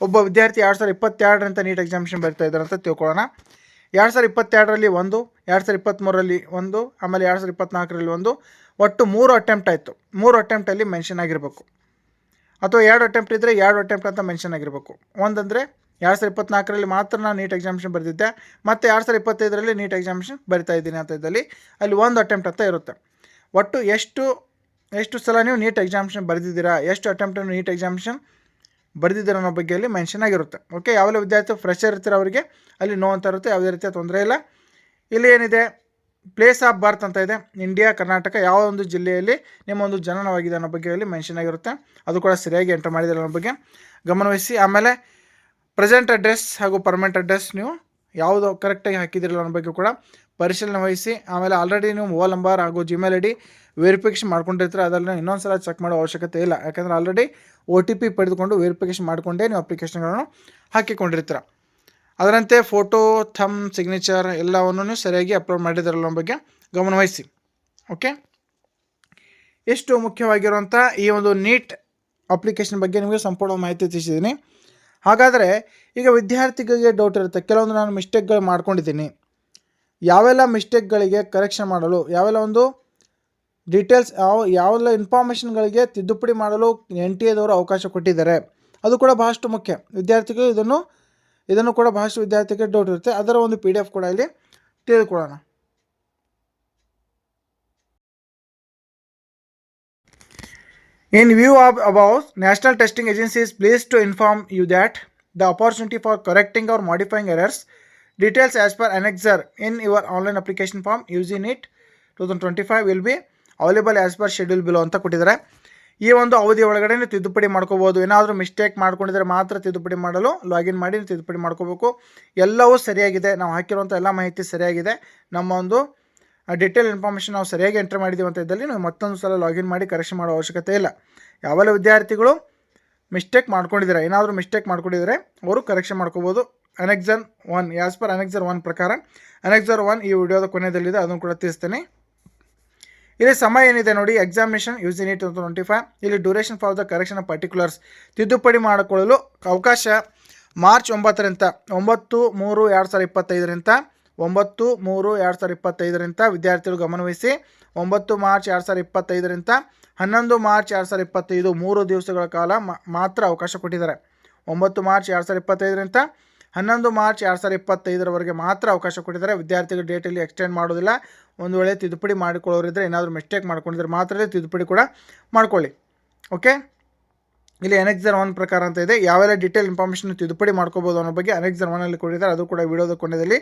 ಒಬ್ಬ ವಿದ್ಯಾರ್ಥಿ ಎರಡು ಸಾವಿರದ ಇಪ್ಪತ್ತೆರಡರಂತ ನೀಟ್ ಎಕ್ಸಾಮಿಷನ್ ಬರ್ತಾ ಇದ್ದಾರೆ ಅಂತ ತಿಳ್ಕೊಳ್ಳೋಣ. ಎರಡು ಸಾವಿರದ ಇಪ್ಪತ್ತೆರಡರಲ್ಲಿ ಒಂದು, ಎರಡು ಸಾವಿರದ ಇಪ್ಪತ್ತ್ಮೂರರಲ್ಲಿ ಒಂದು, ಆಮೇಲೆ ಎರಡು ಸಾವಿರದ ಇಪ್ಪತ್ತ್ನಾಲ್ಕರಲ್ಲಿ ಒಂದು, ಒಟ್ಟು ಮೂರು ಅಟೆಂಪ್ಟ್ ಆಯಿತು. ಮೂರು ಅಟೆಂಪ್ಟಲ್ಲಿ ಮೆನ್ಷನ್ ಆಗಿರಬೇಕು. ಅಥವಾ ಎರಡು ಅಟೆಂಪ್ಟ್ ಇದ್ದರೆ ಎರಡು ಅಟೆಂಪ್ಟ್ ಅಂತ ಮೆನ್ಷನ್ ಆಗಿರಬೇಕು. ಒಂದಂದರೆ ಎರಡು ಸಾವಿರದ ಇಪ್ಪತ್ನಾಲ್ಕರಲ್ಲಿ ಮಾತ್ರ ನಾನು ನೀಟ್ ಎಕ್ಸಾಮಿಷನ್ ಬರೆದಿದ್ದೆ, ಮತ್ತು ಎರಡು ಸಾವಿರದ ಇಪ್ಪತ್ತೈದರಲ್ಲಿ ನೀಟ್ ಎಕ್ಸಾಮಿಷನ್ ಬರಿತಾ ಇದ್ದೀನಿ ಅಂತ ಇದ್ದಲ್ಲಿ ಅಲ್ಲಿ ಒಂದು ಅಟೆಂಪ್ಟ್ ಅಂತ ಇರುತ್ತೆ. ಒಟ್ಟು ಎಷ್ಟು ಎಷ್ಟು ಸಲ ನೀವು ನೀಟ್ ಎಕ್ಸಾಮಿಷನ್ ಬರೆದಿದ್ದೀರಾ? ಎಷ್ಟು ಅಟೆಂಪ್ಟ್ ನೀಟ್ ಎಕ್ಸಾಮಿಷನ್ ಬರೆದಿದ್ದೀರ ಅನ್ನೋ ಬಗ್ಗೆ ಅಲ್ಲಿ ಮೆನ್ಷನ್ ಆಗಿರುತ್ತೆ. ಓಕೆ ಯಾವೆಲ್ಲ ವಿದ್ಯಾರ್ಥಿ ಫ್ರೆಶರ್ ಇರ್ತಾರೆ ಅವರಿಗೆ ಅಲ್ಲಿ ನೋ ಅಂತ ಇರುತ್ತೆ, ಯಾವುದೇ ರೀತಿಯ ತೊಂದರೆ ಇಲ್ಲ. ಇಲ್ಲಿ ಏನಿದೆ? ಪ್ಲೇಸ್ ಆಫ್ ಬರ್ತ್ ಅಂತ ಇದೆ. ಇಂಡಿಯಾ ಕರ್ನಾಟಕ ಯಾವ ಒಂದು ಜಿಲ್ಲೆಯಲ್ಲಿ ನಿಮ್ಮ ಒಂದು ಜನನವಾಗಿದೆ ಅನ್ನೋ ಬಗ್ಗೆ ಅಲ್ಲಿ ಮೆನ್ಷನ್ ಆಗಿರುತ್ತೆ. ಅದು ಕೂಡ ಸರಿಯಾಗಿ ಎಂಟರ್ ಮಾಡಿದ್ದಾರೆ ಅನ್ನೋ ಬಗ್ಗೆ ಗಮನವಹಿಸಿ ಆಮೇಲೆ ಪ್ರೆಸೆಂಟ್ ಅಡ್ರೆಸ್ ಹಾಗೂ ಪರ್ಮನೆಂಟ್ ಅಡ್ರೆಸ್ ನೀವು ಯಾವುದು ಕರೆಕ್ಟಾಗಿ ಹಾಕಿದಿರಲ್ಲ ಅನ್ನೋ ಬಗ್ಗೆ ಕೂಡ ಪರಿಶೀಲನೆ ವಹಿಸಿ, ಆಮೇಲೆ ಆಲ್ರೆಡಿ ನೀವು ಮೊಬೈಲ್ ನಂಬರ್ ಹಾಗೂ ಜಿಮೇಲ್ ಐ ಡಿ ವೆರಿಫಿಕೇಷನ್ ಮಾಡ್ಕೊಂಡಿರ್ತೀರ, ಅದನ್ನು ಇನ್ನೊಂದು ಸಲ ಚೆಕ್ ಮಾಡೋ ಅವಶ್ಯಕತೆ ಇಲ್ಲ. ಯಾಕಂದರೆ ಆಲ್ರೆಡಿ ಒ ಟಿ ಪಿ ಪಡೆದುಕೊಂಡು ವೆರಿಫಿಕೇಶನ್ ಮಾಡಿಕೊಂಡೇ ನೀವು ಅಪ್ಲಿಕೇಶನ್ಗಳನ್ನು ಹಾಕಿಕೊಂಡಿರ್ತೀರ. ಅದರಂತೆ ಫೋಟೋ ಥಮ್ ಸಿಗ್ನೇಚರ್ ಎಲ್ಲವನ್ನು ಸರಿಯಾಗಿ ಅಪ್ಲೋಡ್ ಮಾಡಿದಾರಲ್ಲ ಬಗ್ಗೆ ಗಮನವಹಿಸಿ ಓಕೆ ಎಷ್ಟು ಮುಖ್ಯವಾಗಿರುವಂಥ ಈ ಒಂದು ನೀಟ್ ಅಪ್ಲಿಕೇಶನ್ ಬಗ್ಗೆ ನಿಮಗೆ ಸಂಪೂರ್ಣ ಮಾಹಿತಿ ತಿಳಿಸಿದ್ದೀನಿ. ಹಾಗಾದರೆ ಈಗ ವಿದ್ಯಾರ್ಥಿಗಳಿಗೆ ಡೌಟ್ ಇರುತ್ತೆ. ಕೆಲವೊಂದು ನಾನು ಮಿಸ್ಟೇಕ್ಗಳು ಮಾಡ್ಕೊಂಡಿದ್ದೀನಿ. ಯಾವೆಲ್ಲ ಮಿಸ್ಟೇಕ್ಗಳಿಗೆ ಕರೆಕ್ಷನ್ ಮಾಡಲು ಯಾವೆಲ್ಲ ಒಂದು ಡೀಟೇಲ್ಸ್ ಯಾವ ಯಾವೆಲ್ಲ ಇನ್ಫಾರ್ಮೇಷನ್ಗಳಿಗೆ ತಿದ್ದುಪಡಿ ಮಾಡಲು ಎನ್ ಟಿ ಎದವರು ಅವಕಾಶ ಕೊಟ್ಟಿದ್ದಾರೆ. ಅದು ಕೂಡ ಬಹಳಷ್ಟು ಮುಖ್ಯ. ವಿದ್ಯಾರ್ಥಿಗಳು ಇದನ್ನು ಇದನ್ನು ಕೂಡ ಬಹಳಷ್ಟು ವಿದ್ಯಾರ್ಥಿಗೆ ಡೌಟ್ ಇರುತ್ತೆ ಅದರ ಒಂದು ಪಿ ಡಿ ಎಫ್ ಕೂಡ ಇಲ್ಲಿ ತಿಳಿದುಕೊಳ್ಳೋಣ in view of above National Testing Agency is pleased to inform you that the opportunity for correcting or modifying errors, details as per annexer in your online application form using it 2025 will be available as per schedule below ಅಂತ ಕೊಟ್ಟಿದ್ದಾರೆ. ಈ ಒಂದು ಅವಧಿ ಒಳಗಡೆ ತಿದ್ದುಪಡಿ ಮಾಡ್ಕೋಬೋದು ಏನಾದರೂ mistake ಮಾಡ್ಕೊಂಡಿದ್ರೆ ಮಾತ್ರ ತಿದ್ದುಪಡಿ ಮಾಡಲು ಲಾಗಿನ್ ಮಾಡಿ ತಿದ್ದುಪಡಿ ಮಾಡ್ಕೋಬೇಕು. ಎಲ್ಲವೂ ಸರಿಯಾಗಿದೆ. ನಾವು ಹಾಕಿರುವಂಥ ಎಲ್ಲ ಮಾಹಿತಿ ಸರಿಯಾಗಿದೆ. ನಮ್ಮ ಒಂದು ಡಿಟೇಲ್ ಇನ್ಫಾರ್ಮೇಷನ್ ನಾವು ಸರಿಯಾಗಿ ಎಂಟರ್ ಮಾಡಿದ್ದೀವಿ ಅಂತ ಇದ್ದಲ್ಲಿ ನಾವು ಮತ್ತೊಂದು ಸಲ ಲಾಗಿನ್ ಮಾಡಿ ಕರೆಕ್ಷನ್ ಮಾಡೋ ಅವಶ್ಯಕತೆ ಇಲ್ಲ. ಯಾವೆಲ್ಲ ವಿದ್ಯಾರ್ಥಿಗಳು ಮಿಸ್ಟೇಕ್ ಮಾಡ್ಕೊಂಡಿದ್ದಾರೆ, ಏನಾದರೂ ಮಿಸ್ಟೇಕ್ ಮಾಡ್ಕೊಂಡಿದ್ದಾರೆ ಅವರು ಕರೆಕ್ಷನ್ ಮಾಡ್ಕೋಬೋದು annexure one as per annexure one ಪ್ರಕಾರ ಅನೆಕ್ಸರ್ ಒನ್ ಈ ವಿಡಿಯೋದ ಕೊನೆಯದಲ್ಲಿದೆ, ಅದನ್ನು ಕೂಡ ತಿಳಿಸ್ತೇನೆ. ಇಲ್ಲಿ ಸಮಯ ಏನಿದೆ ನೋಡಿ examination use in two twenty five ಇಲ್ಲಿ duration for the correction particulars ತಿದ್ದುಪಡಿ ಮಾಡಿಕೊಳ್ಳಲು ಅವಕಾಶ ಮಾರ್ಚ್ ಒಂಬತ್ತರಿಂದ ಒಂಬತ್ತು ಮೂರು ಎರಡು ಸಾವಿರದ ಇಪ್ಪತ್ತೈದರಿಂದ ಒಂಬತ್ತು ಮೂರು ಎರಡು ಸಾವಿರದ ಇಪ್ಪತ್ತೈದರಿಂದ ವಿದ್ಯಾರ್ಥಿಗಳು ಗಮನವಹಿಸಿ, ಒಂಬತ್ತು ಮಾರ್ಚ್ ಎರಡು ಸಾವಿರದ ಇಪ್ಪತ್ತೈದರಿಂದ ಹನ್ನೊಂದು ಮಾರ್ಚ್ ಎರಡು ಸಾವಿರದ ಇಪ್ಪತ್ತೈದು ಮೂರು ದಿವಸಗಳ ಕಾಲ ಮಾತ್ರ ಅವಕಾಶ ಕೊಟ್ಟಿದ್ದಾರೆ. ಒಂಬತ್ತು ಮಾರ್ಚ್ ಎರಡು ಸಾವಿರದ ಇಪ್ಪತ್ತೈದರಿಂದ ಹನ್ನೊಂದು ಮಾರ್ಚ್ ಎರಡು ಸಾವಿರದ ಇಪ್ಪತ್ತೈದರವರೆಗೆ ಮಾತ್ರ ಅವಕಾಶ ಕೊಟ್ಟಿದ್ದಾರೆ. ವಿದ್ಯಾರ್ಥಿಗಳ ಡೇಟಲ್ಲಿ ಎಕ್ಸ್ಟೆಂಡ್ ಮಾಡೋದಿಲ್ಲ. ಒಂದು ವೇಳೆ ತಿದ್ದುಪಡಿ ಮಾಡಿಕೊಳ್ಳೋರಿದ್ದರೆ ಏನಾದರೂ ಮಿಸ್ಟೇಕ್ ಮಾಡ್ಕೊಂಡಿದ್ರೆ ಮಾತ್ರ ತಿದ್ದುಪಡಿ ಕೂಡ ಮಾಡ್ಕೊಳ್ಳಿ. ಓಕೆ? ಇಲ್ಲಿ ಅನೆಕ್ಸರ್ ಒನ್ ಪ್ರಕಾರ ಅಂತ ಇದೆ. ಯಾವೆಲ್ಲ ಡೀಟೇಲ್ ಇನ್ಫಾರ್ಮೇಷನ್ ತಿದ್ದುಪಡಿ ಮಾಡ್ಕೋಬೋದು ಅನ್ನೋ ಬಗ್ಗೆ ಅನೆಕ್ಸರ್ ಒನಲ್ಲಿ ಕೊಟ್ಟಿದ್ದಾರೆ. ಅದು ಕೂಡ ವಿಡಿಯೋದ ಕೊನೆಯಲ್ಲಿ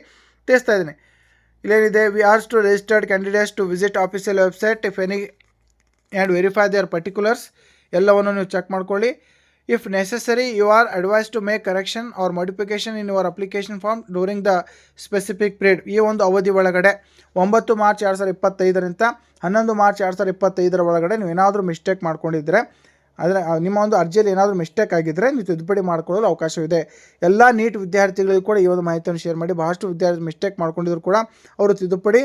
ತಿಳಿಸ್ತಾ ಇದ್ದೀನಿ. ಇಲ್ಲೇನಿದೆ we are to registered candidates to visit official website if any and verify their particulars ಎಲ್ಲವನ್ನು ನೀವು ಚೆಕ್ ಮಾಡ್ಕೊಳ್ಳಿ. If necessary you are advised to make correction or modification in your application form during the specific period ಈ ಒಂದು ಅವಧಿ ಒಳಗಡೆ ಒಂಬತ್ತು March ಎರಡು ಸಾವಿರದ ಇಪ್ಪತ್ತೈದರಿಂದ ಹನ್ನೊಂದು ಮಾರ್ಚ್ ಎರಡು ಸಾವಿರದ ಇಪ್ಪತ್ತೈದರ ಒಳಗಡೆ ನೀವು ಏನಾದರೂ ಮಿಸ್ಟೇಕ್ ಮಾಡ್ಕೊಂಡಿದ್ದರೆ ಆದರೆ ನಿಮ್ಮ ಒಂದು ಅರ್ಜಿಯಲ್ಲಿ ಏನಾದರೂ ಮಿಸ್ಟೇಕ್ ಆಗಿದ್ದರೆ ನೀವು ತಿದ್ದುಪಡಿ ಮಾಡ್ಕೊಳ್ಳಲು ಅವಕಾಶವಿದೆ. ಎಲ್ಲ ನೀಟ್ ವಿದ್ಯಾರ್ಥಿಗಳಿಗೂ ಕೂಡ ಈ ಒಂದು ಮಾಹಿತಿಯನ್ನು ಶೇರ್ ಮಾಡಿ. ಬಹಳಷ್ಟು ವಿದ್ಯಾರ್ಥಿ ಮಿಸ್ಟೇಕ್ ಮಾಡ್ಕೊಂಡಿದ್ರು ಕೂಡ ಅವರು ತಿದ್ದುಪಡಿ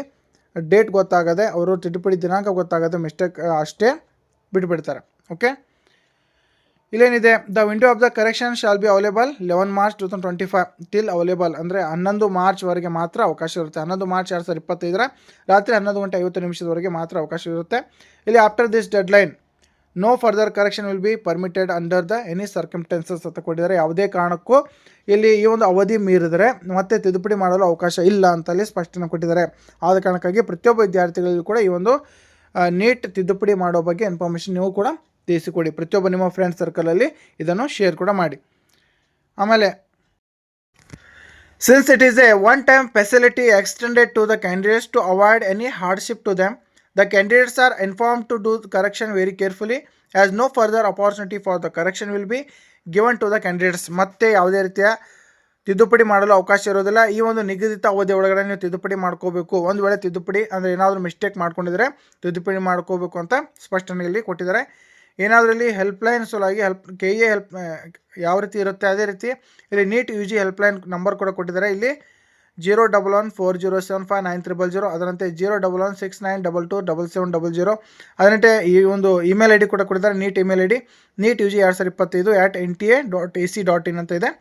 ಡೇಟ್ ಗೊತ್ತಾಗದೆ, ಅವರು ತಿದ್ದುಪಡಿ ದಿನಾಂಕ ಗೊತ್ತಾಗದೆ ಮಿಸ್ಟೇಕ್ ಅಷ್ಟೇ ಬಿಟ್ಬಿಡ್ತಾರೆ. Okay ಇಲ್ಲೇನಿದೆ the window of the correction shall be available eleven March two thousand twenty five till available ಅಂದರೆ ಹನ್ನೊಂದು ಮಾರ್ಚ್ವರೆಗೆ ಮಾತ್ರ ಅವಕಾಶ ಇರುತ್ತೆ. ಹನ್ನೊಂದು ಮಾರ್ಚ್ ಎರಡು ಸಾವಿರದ ಇಪ್ಪತ್ತೈದರ ರಾತ್ರಿ ಹನ್ನೊಂದು ಗಂಟೆ ಐವತ್ತು ನಿಮಿಷದವರೆಗೆ ಮಾತ್ರ ಅವಕಾಶ ಇರುತ್ತೆ. ಇಲ್ಲಿ after this deadline no further correction will be permitted under the any circumstances ಅಂತ ಕೊಟ್ಟಿದ್ದಾರೆ. ಯಾವುದೇ ಕಾರಣಕ್ಕೂ ಇಲ್ಲಿ ಈ ಒಂದು ಅವಧಿ ಮೀರಿದರೆ ಮತ್ತೆ ತಿದ್ದುಪಡಿ ಮಾಡಲು ಅವಕಾಶ ಇಲ್ಲ ಅಂತಲ್ಲಿ ಸ್ಪಷ್ಟನೆ ಕೊಟ್ಟಿದ್ದಾರೆ. ಆದ ಕಾರಣಕ್ಕಾಗಿ ಪ್ರತಿಯೊಬ್ಬ ವಿದ್ಯಾರ್ಥಿಗಳಿಗೂ ಕೂಡ ಈ ಒಂದು ನೀಟ್ ತಿದ್ದುಪಡಿ ಮಾಡೋ ಬಗ್ಗೆ ಇನ್ಫಾರ್ಮೇಷನ್ ನೀವು ಕೂಡ ತಿಳಿಸಿಕೊಡಿ. ಪ್ರತಿಯೊಬ್ಬ ನಿಮ್ಮ ಫ್ರೆಂಡ್ ಸರ್ಕಲಲ್ಲಿ ಇದನ್ನು ಶೇರ್ ಕೂಡ ಮಾಡಿ. ಆಮೇಲೆ since it is a one time facility extended to the candidates to avoid any hardship to them the candidates are inform to do correction very carefully as no further opportunity for the correction will be given to the candidates ಮತ್ತೆ ಯಾವುದೇ ರೀತಿಯ ತಿದ್ದುಪಡಿ ಮಾಡಲು ಅವಕಾಶ ಇರೋದಿಲ್ಲ ಈ ಒಂದು ನಿಗದಿತ ಅವಧಿ ಒಳಗಡೆ ನೀವು ತಿದ್ದುಪಡಿ ಮಾಡ್ಕೋಬೇಕು. ಒಂದು ವೇಳೆ ತಿದ್ದುಪಡಿ ಅಂದರೆ ಏನಾದರೂ ಮಿಸ್ಟೇಕ್ ಮಾಡ್ಕೊಂಡಿದ್ರೆ ತಿದ್ದುಪಡಿ ಮಾಡ್ಕೋಬೇಕು ಅಂತ ಸ್ಪಷ್ಟನೆಯಲ್ಲಿ ಕೊಟ್ಟಿದ್ದಾರೆ. ಏನಾದರೂ ಇಲ್ಲಿ ಹೆಲ್ಪ್ಲೈನ್ ಸಲುವಾಗಿ ಹೆಲ್ಪ್ ಕೆ ಎ ಹೆಲ್ಪ್ ಯಾವ ರೀತಿ ಇರುತ್ತೆ, ಅದೇ ರೀತಿ ಇಲ್ಲಿ NEET U G helpline number ಕೂಡ ಕೊಟ್ಟಿದ್ದಾರೆ. ಇಲ್ಲಿ zero double one four zero seven five nine triple zero ಅದರಂತೆ zero double one six nine double two double seven double zero ಅದರಂತೆ ಈ ಒಂದು ಇಮೇಲ್ ಐ ಡಿ ಕೂಡ ಕೊಟ್ಟಿದ್ದಾರೆ NEET email I D NEET U G ಎರಡು ಸಾವಿರದ ಇಪ್ಪತ್ತೈದು at N T A dot A C dot in ಅಂತ ಇದೆ.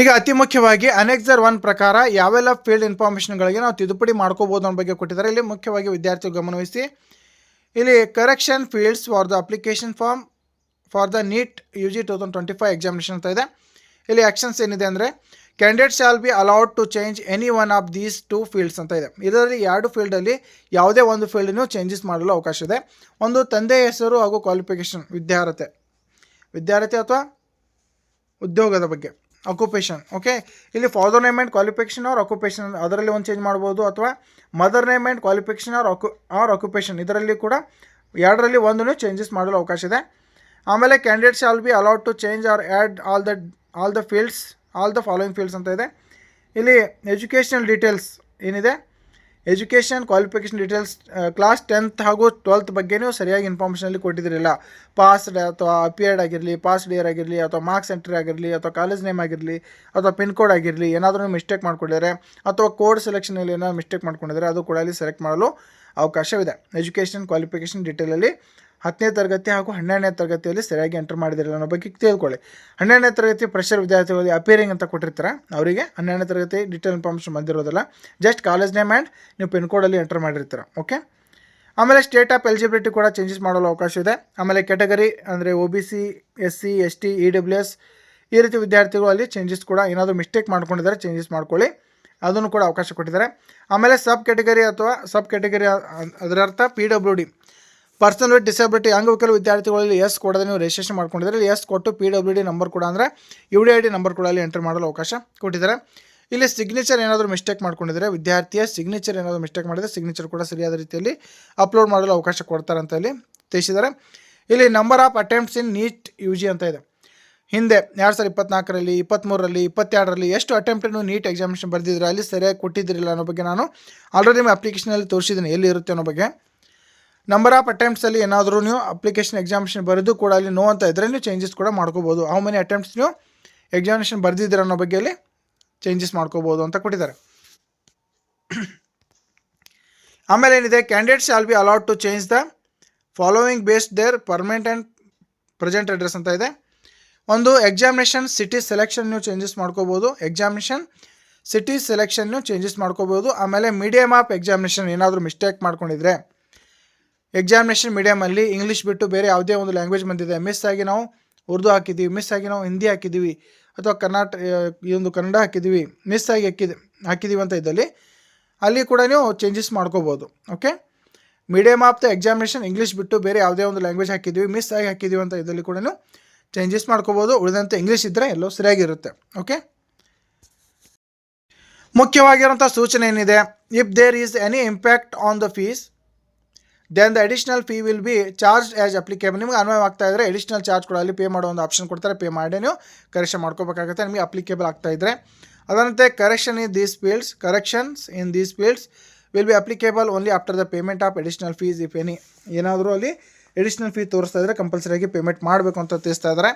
ಈಗ ಅತಿ ಮುಖ್ಯವಾಗಿ ಅನೆಕ್ಸರ್ ಒನ್ ಪ್ರಕಾರ ಯಾವೆಲ್ಲ ಫೀಲ್ಡ್ ಇನ್ಫಾರ್ಮೇಷನ್ಗಳಿಗೆ ನಾವು ತಿದ್ದುಪಡಿ ಮಾಡ್ಕೋಬೋದು ಅನ್ನೋ ಬಗ್ಗೆ ಕೊಟ್ಟಿದ್ದಾರೆ. ಇಲ್ಲಿ ಮುಖ್ಯವಾಗಿ ವಿದ್ಯಾರ್ಥಿಗಳು ಗಮನವಹಿಸಿ. ಇಲ್ಲಿ correction fields for the application form for the NEET U G two thousand twenty five examination ಅಂತ ಇದೆ. ಇಲ್ಲಿ ಆ್ಯಕ್ಷನ್ಸ್ ಏನಿದೆ ಅಂದರೆ candidate shall be allowed to change any one of these two fields ಅಂತ ಇದೆ. ಇದರಲ್ಲಿ ಎರಡು ಫೀಲ್ಡಲ್ಲಿ ಯಾವುದೇ ಒಂದು ಫೀಲ್ಡನ್ನು ಚೇಂಜಸ್ ಮಾಡಲು ಅವಕಾಶ ಇದೆ. ಒಂದು ತಂದೆ ಹೆಸರು ಹಾಗೂ ಕ್ವಾಲಿಫಿಕೇಷನ್ ವಿದ್ಯಾರ್ಹತೆ. ವಿದ್ಯಾರ್ಥಿ ಅಥವಾ ಉದ್ಯೋಗದ ಬಗ್ಗೆ. ಅಕ್ಯುಪೇಷನ್ ಓಕೆ ಇಲ್ಲಿ father name and qualification or occupation ಅದರಲ್ಲಿ ಒಂದು ಚೇಂಜ್ ಮಾಡ್ಬೋದು ಅಥವಾ mother name and qualification or occu or occupation ಇದರಲ್ಲಿ ಕೂಡ ಎರಡರಲ್ಲಿ ಒಂದನ್ನು ಚೇಂಜಸ್ ಮಾಡಲು ಅವಕಾಶ ಇದೆ. ಆಮೇಲೆ candidates all be allowed to change or add all the all the fields all the following fields ಅಂತ ಇದೆ. ಇಲ್ಲಿ ಎಜುಕೇಷನಲ್ ಡೀಟೇಲ್ಸ್ ಏನಿದೆ? Education qualification details class tenth ಹಾಗೂ ಟ್ವೆಲ್ತ್ ಬಗ್ಗೆನೂ ಸರಿಯಾಗಿ ಇನ್ಫಾರ್ಮೇಷನಲ್ಲಿ ಕೊಟ್ಟಿದ್ದಿರಲಿಲ್ಲ. ಪಾಸ್ಡ್ ಅಥವಾ ಅಪಿಯರ್ಡ್ ಆಗಿರಲಿ ಪಾಸ್ಡ್ ಇಯರ್ ಆಗಿರಲಿ, ಅಥವಾ ಮಾರ್ಕ್ಸ್ ಎಂಟ್ರಿ ಆಗಿರಲಿ, ಅಥವಾ ಕಾಲೇಜ್ ನೇಮ್ ಆಗಿರಲಿ, ಅಥವಾ ಪಿನ್ ಕೋಡ್ ಆಗಿರಲಿ, ಏನಾದರೂ ಮಿಸ್ಟೇಕ್ ಮಾಡ್ಕೊಂಡಿದ್ದಾರೆ, ಅಥವಾ ಕೋಡ್ ಸೆಲೆಕ್ಷನಲ್ಲಿ ಏನಾದರೂ ಮಿಸ್ಟೇಕ್ ಮಾಡ್ಕೊಂಡಿದ್ದಾರೆ, ಅದು ಕೂಡ ಅಲ್ಲಿ ಸೆಲೆಕ್ಟ್ ಮಾಡಲು ಅವಕಾಶವಿದೆ. ಎಜುಕೇಷನ್ ಕ್ವಾಲಿಫಿಕೇಷನ್ ಡೀಟೇಲಲ್ಲಿ ಹತ್ತನೇ ತರಗತಿ ಹಾಗೂ ಹನ್ನೆರಡನೇ ತರಗತಿಯಲ್ಲಿ ಸರಿಯಾಗಿ ಎಂಟರ್ ಮಾಡಿದಿರಲ್ಲ ಅನ್ನೋ ಬಗ್ಗೆ ತಿಳ್ಕೊಳ್ಳಿ. ಹನ್ನೆರಡನೇ ತರಗತಿ ಪ್ರೆಷರ್ ವಿದ್ಯಾರ್ಥಿಗಳಿಗೆ ಅಪಿಯರಿಂಗ್ ಅಂತ ಕೊಟ್ಟಿರ್ತಾರೆ? ಅವರಿಗೆ ಹನ್ನೆರಡನೇ ತರಗತಿ ಡೀಟೇಲ್ ಇನ್ಫಾರ್ಮೇಷನ್ ಬಂದಿರೋದಿಲ್ಲ. ಜಸ್ಟ್ ಕಾಲೇಜ್ ನೇಮ್ ಆ್ಯಂಡ್ ನೀವು ಪಿನ್ ಕೋಡಲ್ಲಿ ಎಂಟರ್ ಮಾಡಿರ್ತೀರ. ಓಕೆ ಆಮೇಲೆ ಸ್ಟೇಟ್ ಆಫ್ ಎಲಿಜಿಬಿಲಿಟಿ ಕೂಡ ಚೇಂಜಸ್ ಮಾಡಲು ಅವಕಾಶ ಇದೆ. ಆಮೇಲೆ ಕೆಟಗರಿ ಅಂದರೆ O B C S C S T E W S ಈ ರೀತಿ ವಿದ್ಯಾರ್ಥಿಗಳು ಅಲ್ಲಿ ಚೇಂಜಸ್ ಕೂಡ ಏನಾದರೂ ಮಿಸ್ಟೇಕ್ ಮಾಡ್ಕೊಂಡಿದ್ದಾರೆ ಚೇಂಜಸ್ ಮಾಡ್ಕೊಳ್ಳಿ. ಅದನ್ನು ಕೂಡ ಅವಕಾಶ ಕೊಟ್ಟಿದ್ದಾರೆ. ಆಮೇಲೆ ಸಬ್ ಕ್ಯಾಟಗರಿ ಅಥವಾ ಸಬ್ ಕ್ಯಾಟಗರಿ ಅದರ ಅರ್ಥ P W D person with disability ಅಂಗವಿಕಲ ವಿದ್ಯಾರ್ಥಿಗಳಲ್ಲಿ ಎಸ್ ಕೊಡದೆ ನೀವು ರಿಜಿಸ್ಟ್ರೇಷನ್ ಮಾಡ್ಕೊಂಡಿದ್ರೆ ಎಸ್ ಕೊಟ್ಟು ಪಿ ಡಬ್ಲ್ಯೂ ಡಿ ನಂಬರ್ ಕೂಡ ಅಂದರೆ U D I D number ಕೂಡ ಅಲ್ಲಿ ಎಂಟರ್ ಮಾಡಲು ಅವಕಾಶ ಕೊಟ್ಟಿದ್ದಾರೆ. ಇಲ್ಲಿ ಸಿಗ್ನೇಚರ್ ಏನಾದರೂ ಮಿಸ್ಟೇಕ್ ಮಾಡ್ಕೊಂಡಿದ್ರೆ ವಿದ್ಯಾರ್ಥಿಯ ಸಿಗ್ನೇಚರ್ ಏನಾದರೂ ಮಿಸ್ಟೇಕ್ ಮಾಡಿದರೆ ಸಿಗ್ನೇಚರ್ ಕೂಡ ಸರಿಯಾದ ರೀತಿಯಲ್ಲಿ ಅಪ್ಲೋಡ್ ಮಾಡಲು ಅವಕಾಶ ಕೊಡ್ತಾರೆ ಅಂತ ಇಲ್ಲಿ ತಿಳಿಸಿದ್ದಾರೆ. ಇಲ್ಲಿ number of attempts in NEET UG G ಅಂತ ಇದೆ. ಹಿಂದೆ ಎರಡು ಸಾವಿರದ ಇಪ್ಪತ್ನಾಲ್ಕರಲ್ಲಿ ಇಪ್ಪತ್ತ್ಮೂರರಲ್ಲಿ ಇಪ್ಪತ್ತೆರಡರಲ್ಲಿ ಎಷ್ಟು ಅಟೆಂಪ್ಟನ್ನು ನೀಟ್ ಎಕ್ಸಾಮಿನೇಷನ್ ಬರೆದಿದ್ರೆ ಅಲ್ಲಿ ಸರಿಯಾಗಿ ಕೊಟ್ಟಿದ್ದಿರಲಿಲ್ಲ ಅನ್ನೋ ಬಗ್ಗೆ ನಾನು ಆಲ್ರೆಡಿ ನಿಮ್ಮ ಅಪ್ಲಿಕೇಶನಲ್ಲಿ ತೋರಿಸಿದ್ದೀನಿ. ಎಲ್ಲಿ ಇರುತ್ತೆ ಅನ್ನೋ ಬಗ್ಗೆ. ನಂಬರ್ ಆಫ್ ಅಟೆಂಪ್ಟ್ಸಲ್ಲಿ ಏನಾದರೂ ನೀವು ಅಪ್ಲಿಕೇಶನ್ ಎಕ್ಸಾಮಿನೇಷನ್ ಬರೆದು ಕೂಡ ಅಲ್ಲಿ ನೋ ಅಂತ ಇದ್ದರೆ ನೀವು ಚೇಂಜಸ್ ಕೂಡ ಮಾಡ್ಕೋಬೋದು. ಹೌ ಮೆನಿ ಅಟೆಂಪ್ಟ್ಸ್ ನೀವು ಎಕ್ಸಾಮಿನೇಷನ್ ಬರೆದಿದ್ದೀರ ಅನ್ನೋ ಬಗ್ಗೆ ಅಲ್ಲಿ ಚೇಂಜಸ್ ಮಾಡ್ಕೋಬೋದು ಅಂತ ಕೊಟ್ಟಿದ್ದಾರೆ. [COUGHS] ಆಮೇಲೆ ಏನಿದೆ? Candidates all be allowed to change the following based their permanent and present address ಅಂತ ಇದೆ. ಒಂದು ಎಕ್ಸಾಮಿನೇಷನ್ ಸಿಟಿ ಸೆಲೆಕ್ಷನ್ ನೀವು ಚೇಂಜಸ್ ಮಾಡ್ಕೋಬೋದು. ಎಕ್ಸಾಮಿನೇಷನ್ ಸಿಟಿ ಸೆಲೆಕ್ಷನ್ ಚೇಂಜಸ್ ಮಾಡ್ಕೋಬೋದು. ಆಮೇಲೆ ಮೀಡಿಯಮ್ ಆಫ್ ಎಕ್ಸಾಮಿನೇಷನ್ ಏನಾದರೂ ಮಿಸ್ಟೇಕ್ ಮಾಡ್ಕೊಂಡಿದ್ರೆ. ಎಕ್ಸಾಮಿನೇಷನ್ ಮೀಡಿಯಮಲ್ಲಿ ಇಂಗ್ಲೀಷ್ ಬಿಟ್ಟು ಬೇರೆ ಯಾವುದೇ ಒಂದು ಲ್ಯಾಂಗ್ವೇಜ್ ಬಂದಿದೆ. ಮಿಸ್ ಆಗಿ ನಾವು ಉರ್ದು ಹಾಕಿದ್ದೀವಿ ಮಿಸ್ ಆಗಿ ನಾವು ಹಿಂದಿ ಹಾಕಿದ್ದೀವಿ ಅಥವಾ ಕರ್ನಾಟಕ ಈ ಒಂದು ಕನ್ನಡ ಹಾಕಿದ್ದೀವಿ ಮಿಸ್ ಆಗಿ ಹಾಕಿದ್ ಹಾಕಿದ್ದೀವಿ ಅಂತ ಇದ್ದಲ್ಲಿ ಅಲ್ಲಿ ಕೂಡ ನೀವು ಚೇಂಜಸ್ ಮಾಡ್ಕೋಬೋದು. Okay medium of the examination English ಬಿಟ್ಟು ಬೇರೆ ಯಾವುದೇ ಒಂದು ಲ್ಯಾಂಗ್ವೇಜ್ ಹಾಕಿದ್ದೀವಿ ಮಿಸ್ ಆಗಿ ಹಾಕಿದ್ದೀವಿ ಅಂತ ಇದರಲ್ಲಿ ಕೂಡ ನೀವು ಚೇಂಜಸ್ ಮಾಡ್ಕೋಬೋದು. ಉಳಿದಂತೆ ಇಂಗ್ಲೀಷ್ ಇದ್ದರೆ ಎಲ್ಲೋ ಸರಿಯಾಗಿರುತ್ತೆ. ಓಕೆ ಮುಖ್ಯವಾಗಿರುವಂಥ ಸೂಚನೆ ಏನಿದೆ? If there is any impact on the fees then the additional fee will be charge as applicable ನಿಮ್ಗೆ ಅನ್ವಯವಾಗ್ತಾ ಇದ್ದರೆ ಅಡಿಷನಲ್ ಚಾರ್ಜ್ ಕೂಡ ಅಲ್ಲಿ ಪೇ ಮಾಡೋ ಒಂದು ಆಪ್ಷನ್ ಕೊಡ್ತಾರೆ. ಪೇ ಮಾಡಿ ನೀವು ಕರೆಕ್ಷನ್ ಮಾಡ್ಕೋಬೇಕಾಗುತ್ತೆ. ನಿಮಗೆ ಅಪ್ಲಿಕೇಬಲ್ ಆಗ್ತಾ ಇದ್ದರೆ ಅದರಂತೆ correction in these fields corrections in these fields will be applicable only after the payment of additional fees if any ಏನಾದರೂ ಅಲ್ಲಿ ಅಡಿಷ್ನಲ್ ಫೀ ತೋರಿಸ್ತಾ ಇದ್ದರೆ ಕಂಪಲ್ಸರಿಯಾಗಿ ಪೇಮೆಂಟ್ ಮಾಡಬೇಕು ಅಂತ ತಿಳಿಸ್ತಾ ಇದ್ದಾರೆ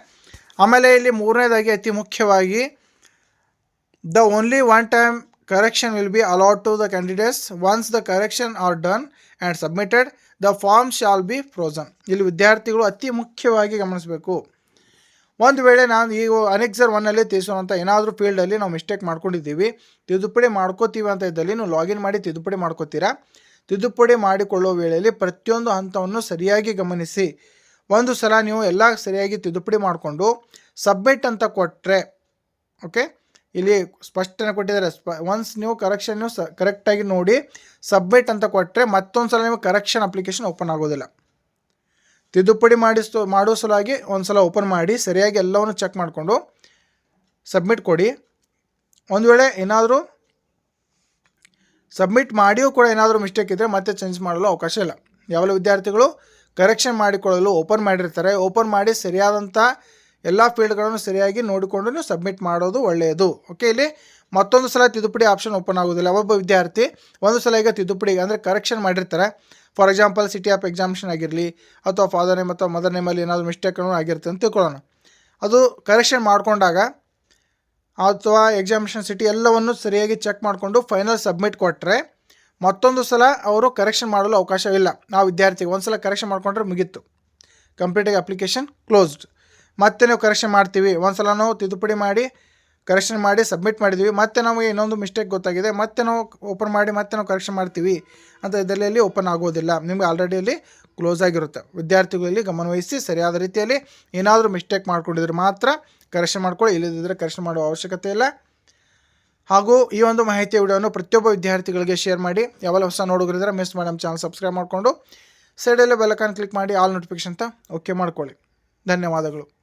ಆಮೇಲೆ ಇಲ್ಲಿ ಮೂರನೇದಾಗಿ ಅತಿ ಮುಖ್ಯವಾಗಿ the only one time correction will be allot to the candidates once the correction are done and submitted. The form shall be frozen. ಇಲ್ಲಿ ವಿದ್ಯಾರ್ಥಿಗಳು ಅತಿ ಮುಖ್ಯವಾಗಿ ಗಮನಿಸಬೇಕು. ಒಂದು ವೇಳೆ ನಾನು ಈಗ ಅನೆಕ್ಸರ್ ಒನ್ನಲ್ಲಿ ತಿಳಿಸುವಂಥ ಏನಾದರೂ ಫೀಲ್ಡಲ್ಲಿ ನಾವು ಮಿಸ್ಟೇಕ್ ಮಾಡ್ಕೊಂಡಿದ್ದೀವಿ, ತಿದ್ದುಪಡಿ ಮಾಡ್ಕೋತೀವಿ ಅಂತ ಇದ್ದಲ್ಲಿ ನೀವು ಲಾಗಿನ್ ಮಾಡಿ ತಿದ್ದುಪಡಿ ಮಾಡ್ಕೋತೀರಾ? ತಿದ್ದುಪಡಿ ಮಾಡಿಕೊಳ್ಳುವ ವೇಳೆಯಲ್ಲಿ ಪ್ರತಿಯೊಂದು ಹಂತವನ್ನು ಸರಿಯಾಗಿ ಗಮನಿಸಿ. ಒಂದು ಸಲ ನೀವು ಎಲ್ಲ ಸರಿಯಾಗಿ ತಿದ್ದುಪಡಿ ಮಾಡಿಕೊಂಡು ಸಬ್ಮಿಟ್ ಅಂತ ಕೊಟ್ಟರೆ ಓಕೆ ಇಲ್ಲಿ ಸ್ಪಷ್ಟನೆ ಕೊಟ್ಟಿದ್ದಾರೆ. ಒನ್ಸ್ ನೀವು ಕರೆಕ್ಷನ್ ನೀವು ಸ ಕರೆಕ್ಟಾಗಿ ನೋಡಿ ಸಬ್ಮಿಟ್ ಅಂತ ಕೊಟ್ಟರೆ ಮತ್ತೊಂದು ಸಲ ನೀವು ಕರೆಕ್ಷನ್ ಅಪ್ಲಿಕೇಶನ್ ಓಪನ್ ಆಗೋದಿಲ್ಲ. ತಿದ್ದುಪಡಿ ಮಾಡಿಸೋ ಮಾಡೋ ಸಲುವಾಗಿ ಒಂದು ಸಲ ಓಪನ್ ಮಾಡಿ, ಸರಿಯಾಗಿ ಎಲ್ಲವನ್ನು ಚೆಕ್ ಮಾಡಿಕೊಂಡು ಸಬ್ಮಿಟ್ ಕೊಡಿ. ಒಂದು ವೇಳೆ ಏನಾದರೂ ಸಬ್ಮಿಟ್ ಮಾಡಿಯೂ ಕೂಡ ಏನಾದರೂ ಮಿಸ್ಟೇಕ್ ಇದ್ದರೆ ಮತ್ತೆ ಚೇಂಜ್ ಮಾಡಲು ಅವಕಾಶ ಇಲ್ಲ. ಯಾವೆಲ್ಲ ವಿದ್ಯಾರ್ಥಿಗಳು ಕರೆಕ್ಷನ್ ಮಾಡಿಕೊಳ್ಳಲು ಓಪನ್ ಮಾಡಿರ್ತಾರೆ. ಓಪನ್ ಮಾಡಿ ಸರಿಯಾದಂಥ ಎಲ್ಲ ಫೀಲ್ಡ್ಗಳನ್ನು ಸರಿಯಾಗಿ ನೋಡಿಕೊಂಡು ಸಬ್ಮಿಟ್ ಮಾಡೋದು ಒಳ್ಳೆಯದು. ಓಕೆ ಇಲ್ಲಿ ಮತ್ತೊಂದು ಸಲ ತಿದ್ದುಪಡಿ ಆಪ್ಷನ್ ಓಪನ್ ಆಗೋದಿಲ್ಲ. ಒಬ್ಬ ವಿದ್ಯಾರ್ಥಿ ಒಂದು ಸಲ ಈಗ ತಿದ್ದುಪಡಿ ಅಂದರೆ ಕರೆಕ್ಷನ್ ಮಾಡಿರ್ತಾರೆ. For example city of examination ಆಗಿರಲಿ ಅಥವಾ ಫಾದರ್ ನೇಮ್ ಅಥವಾ ಮದರ್ ನೇಮಲ್ಲಿ ಏನಾದರೂ ಮಿಸ್ಟೇಕ್ ಆಗಿರುತ್ತೆ ಅಂತ ತಿಳ್ಕೊಳ್ಳೋಣ. ಅದು ಕರೆಕ್ಷನ್ ಮಾಡಿಕೊಂಡಾಗ ಅಥವಾ ಎಕ್ಸಾಮಿಷನ್ ಸಿಟಿ ಎಲ್ಲವನ್ನು ಸರಿಯಾಗಿ ಚೆಕ್ ಮಾಡಿಕೊಂಡು ಫೈನಲ್ ಸಬ್ಮಿಟ್ ಕೊಟ್ಟರೆ ಮತ್ತೊಂದು ಸಲ ಅವರು ಕರೆಕ್ಷನ್ ಮಾಡಲು ಅವಕಾಶವಿಲ್ಲ. ನಾವು ವಿದ್ಯಾರ್ಥಿಗೆ ಒಂದು ಸಲ ಕರೆಕ್ಷನ್ ಮಾಡಿಕೊಂಡ್ರೆ ಮುಗೀತು. ಕಂಪ್ಲೀಟಾಗಿ ಅಪ್ಲಿಕೇಶನ್ ಕ್ಲೋಸ್ಡ್ ಮತ್ತೆ ನಾವು ಕರೆಕ್ಷನ್ ಮಾಡ್ತೀವಿ. ಒಂದು ಸಲ ನಾವು ತಿದ್ದುಪಡಿ ಮಾಡಿ ಕರೆಕ್ಷನ್ ಮಾಡಿ ಸಬ್ಮಿಟ್ ಮಾಡಿದ್ವಿ. ಮತ್ತೆ ನಮಗೆ ಇನ್ನೊಂದು ಮಿಸ್ಟೇಕ್ ಗೊತ್ತಾಗಿದೆ. ಮತ್ತೆ ನಾವು ಓಪನ್ ಮಾಡಿ, ಮತ್ತೆ ನಾವು ಕರೆಕ್ಷನ್ ಮಾಡ್ತೀವಿ ಅಂತ ಇದರಲ್ಲಿ ಓಪನ್ ಆಗೋದಿಲ್ಲ. ನಿಮಗೆ ಆಲ್ರೆಡಿ ಅಲ್ಲಿ ಕ್ಲೋಸ್ ಆಗಿರುತ್ತೆ. ವಿದ್ಯಾರ್ಥಿಗಳಲ್ಲಿ ಗಮನವಹಿಸಿ ಸರಿಯಾದ ರೀತಿಯಲ್ಲಿ ಏನಾದರೂ ಮಿಸ್ಟೇಕ್ ಮಾಡ್ಕೊಂಡಿದ್ರೆ ಮಾತ್ರ ಕರೆಕ್ಷನ್ ಮಾಡ್ಕೊಳ್ಳಿ. ಇಲ್ಲದಿದ್ದರೆ ಕರೆಕ್ಷನ್ ಮಾಡುವ ಅವಶ್ಯಕತೆ ಇಲ್ಲ. ಹಾಗೂ ಈ ಒಂದು ಮಾಹಿತಿಯ ವಿಡಿಯೋವನ್ನು ಪ್ರತಿಯೊಬ್ಬ ವಿದ್ಯಾರ್ಥಿಗಳಿಗೆ ಶೇರ್ ಮಾಡಿ. ಯಾವೆಲ್ಲ ಹೊಸ ನೋಡುಗರಿದ್ರೆ ಮಿಸ್ ಮಾಡಿ ನಮ್ಮ ಚಾನಲ್ ಸಬ್ಸ್ಕ್ರೈಬ್ ಮಾಡಿಕೊಂಡು ಸೈಡಲ್ಲೇ ಬೆಲಕಾನ್ ಕ್ಲಿಕ್ ಮಾಡಿ ಆಲ್ ನೋಟಿಫಿಕೇಷನ್ ಅಂತ ಓಕೆ ಮಾಡ್ಕೊಳ್ಳಿ. ಧನ್ಯವಾದಗಳು.